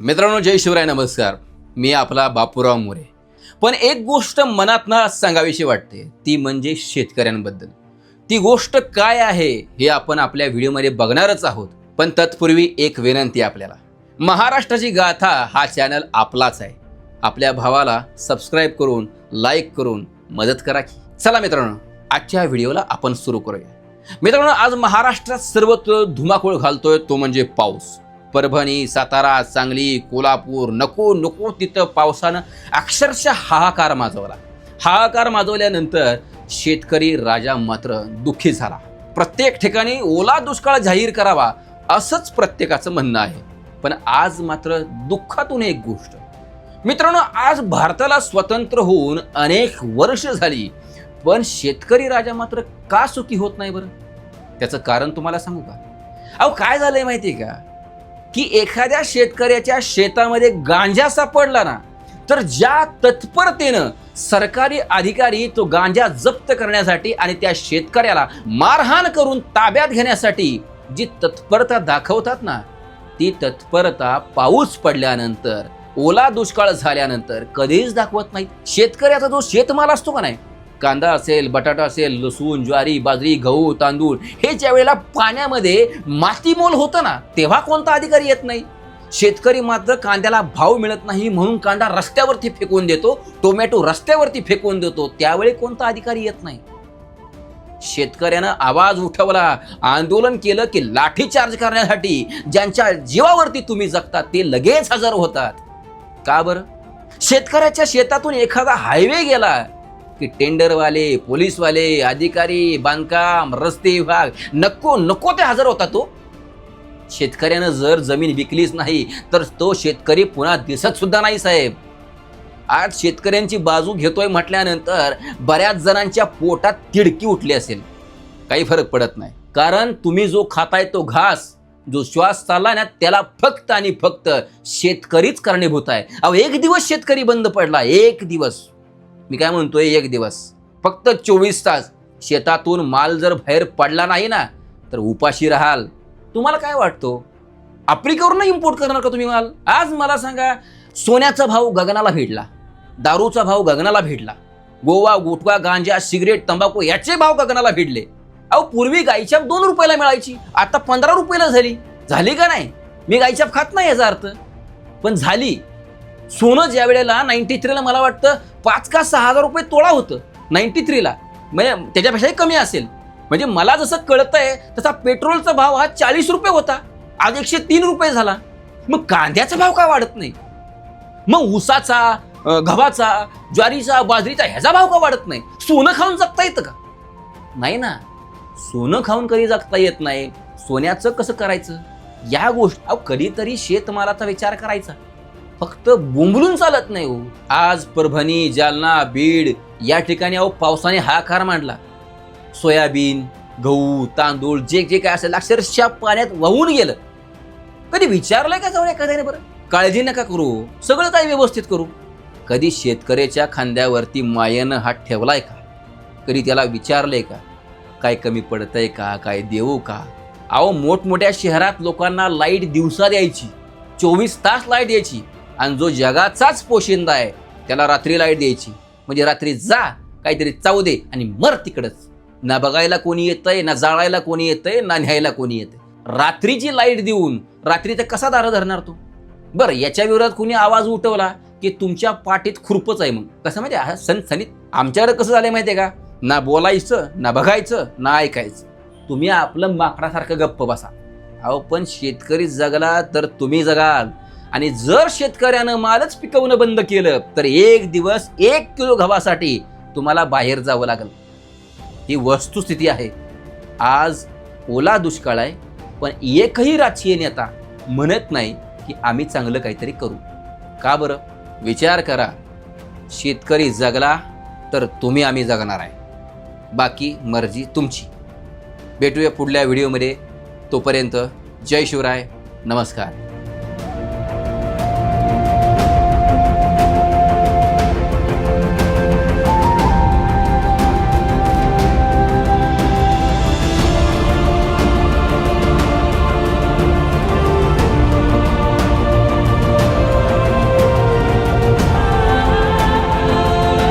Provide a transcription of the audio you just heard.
मित्रांनो जय शिवराय नमस्कार. मी आपला बापूराव मोरे. पण एक गोष्ट मनात ना सांगावीशी वाटते. ती म्हणजे शेतकऱ्यांबद्दल. ती गोष्ट काय आहे हे आपण आपल्या व्हिडिओमध्ये बघणारच आहोत. पण तत्पूर्वी एक विनंती आपल्याला. महाराष्ट्राची गाथा हा चॅनल आपलाच आहे. आपल्या भावाला सबस्क्राईब करून लाईक करून मदत करा की. चला मित्रांनो आजच्या व्हिडिओला आपण सुरू करूया. मित्रांनो आज महाराष्ट्रात सर्वत्र धुमाकूळ घालतोय तो म्हणजे पाऊस. परभणी सातारा सांगली कोल्हापूर नको नको तिथं पावसानं अक्षरशः हाहाकार माजवला. हाहाकार माजवल्यानंतर शेतकरी राजा मात्र दुःखी झाला. प्रत्येक ठिकाणी ओला दुष्काळ जाहीर करावा असंच प्रत्येकाचं म्हणणं आहे. पण आज मात्र दुःखातून एक गोष्ट. मित्रांनो आज भारताला स्वतंत्र होऊन अनेक वर्ष झाली पण शेतकरी राजा मात्र का सुखी होत नाही बरं? त्याचं कारण तुम्हाला सांगू का? अहो काय झालंय आहे का? की एखाद्या शेतकऱ्याच्या शेतामध्ये गांजा सापडला ना तर ज्या तत्परतेनं सरकारी अधिकारी तो गांजा जप्त करण्यासाठी आणि त्या शेतकऱ्याला मारहाण करून ताब्यात घेण्यासाठी जी तत्परता दाखवतात ना ती तत्परता पाऊस पडल्यानंतर ओला दुष्काळ झाल्यानंतर कधीच दाखवत नाही शेतकऱ्याचा जो शेतमाल असतो का नाही? कांदा असेल बटाटा असेल लसूण ज्वारी बाजरी गहू तांदूळ हे ज्या वेळेला पाण्यामध्ये मातीमोल होतं ना तेव्हा कोणता अधिकारी येत नाही. शेतकरी मात्र कांद्याला भाव मिळत नाही म्हणून कांदा रस्त्यावरती फेकून देतो टोमॅटो रस्त्यावरती फेकून देतो त्यावेळी कोणता अधिकारी येत नाही. शेतकऱ्यानं आवाज उठवला आंदोलन केलं की लाठीचार्ज करण्यासाठी ज्यांच्या जीवावरती तुम्ही जगतात ते लगेच हजर होतात. का बरं? शेतकऱ्याच्या शेतातून एखादा हायवे गेला की टेंडरवाले पोलीसवाले अधिकारी बांधकाम रस्ते विभाग नको नको ते हजर होता तो. शेतकऱ्यानं जर जमीन विकलीच नाही तर तो शेतकरी पुन्हा दिसत सुद्धा नाही साहेब. आज शेतकऱ्यांची बाजू घेतोय म्हटल्यानंतर बऱ्याच जणांच्या पोटात तिडकी उठली असेल. काही फरक पडत नाही. कारण तुम्ही जो खाताय तो घास जो श्वास चालला ना त्याला फक्त आणि फक्त शेतकरीच कारणीभूत आहे. अहो एक दिवस शेतकरी बंद पडला एक दिवस. मी काय म्हणतोय एक दिवस. फक्त चोवीस तास. शेतातून माल जर बाहेर पडला नाही ना तर उपाशी राहाल. तुम्हाला काय वाटतो? आफ्रिकेवरून इम्पोर्ट करणार का तुम्ही माल? आज मला सांगा सोन्याचा भाव गगनाला भेटला. दारूचा भाव गगनाला भेटला. गोवा गुटखा गांजा सिगरेट तंबाखू याचे भाव गगनाला भिडले अहो पूर्वी गायछाप दोन रुपयाला मिळायची. आता पंधरा रुपयाला झाली. झाली का नाही? मी गायछाप खात नाही याचा अर्थ. पण झाली. सोनं ज्या वेळेला नाईन्टी थ्रीला मला वाटतं पाच का सहा हजार रुपये तोळा होतं. नाईन्टी थ्रीला म्हणजे त्याच्यापेक्षाही कमी असेल. म्हणजे मला जसं कळतंय तसा पेट्रोलचा भाव हा चाळीस रुपये होता. आज एकशे तीन रुपये झाला. मग कांद्याचा भाव का वाढत नाही? मग ऊसाचा गव्हाचा ज्वारीचा बाजरीचा ह्याचा भाव का वाढत नाही? सोनं खाऊन जगता येतं का? नाही ना. सोनं खाऊन कधी जगता येत नाही? सोन्याचं कसं करायचं? या गोष्ट अहो कधीतरी शेतमालाचा विचार करायचा. फक्त बोंबलून चालत नाही हो. आज परभणी जालना बीड या ठिकाणी अहो पावसाने हाकार मांडला. सोयाबीन गहू तांदूळ जे जे काय असेल अक्षरशः पाण्यात वाहून गेलं. कधी विचारलंय का जाऊन एखाद्याने बरं? काळजी नका करू हो. सगळं काही व्यवस्थित करू. कधी शेतकऱ्याच्या खांद्यावरती मायेनं हात ठेवलाय का? कधी त्याला विचारलंय का? काय कमी पडतंय का? काय देऊ का? अहो मोठमोठ्या शहरात लोकांना लाइट दिवसा द्यायची. चोवीस तास लाइट द्यायची. आणि जो जगाचाच पोशिंदा आहे त्याला रात्री लाइट द्यायची. म्हणजे रात्री जा काहीतरी चावू दे आणि मर तिकडंच. ना बघायला कोणी येतंय ना जाळायला कोणी येतंय ना न्यायला कोणी येतंय. रात्रीची लाइट देऊन रात्री तर कसा दारा धरणार तो? बरं याच्या विरोधात कोणी आवाज उठवला की तुमच्या पाठीत खुरपच आहे मग. कसं माहिती सन सणसणीत आमच्याकडे कसं झालंय माहितीये का? ना बोलायचं ना बघायचं ना ऐकायचं. तुम्ही आपलं माकडासारखं गप्प बसा. अहो पण शेतकरी जगला तर तुम्ही जगाल. आणि जर शेतकऱ्यानं मालच पिकवणं बंद केलं तर एक दिवस एक किलो गव्हासाठी तुम्हाला बाहेर जावं लागेल. ही वस्तुस्थिती आहे. आज ओला दुष्काळ आहे पण एकही राजकीय नेता म्हणत नाही की आम्ही चांगलं काहीतरी करू. का बरं? विचार करा. शेतकरी जगला तर तुम्ही आम्ही जगणार आहे. बाकी मर्जी तुमची. भेटूया पुढल्या व्हिडिओमध्ये. तोपर्यंत जय शिवराय. नमस्कार.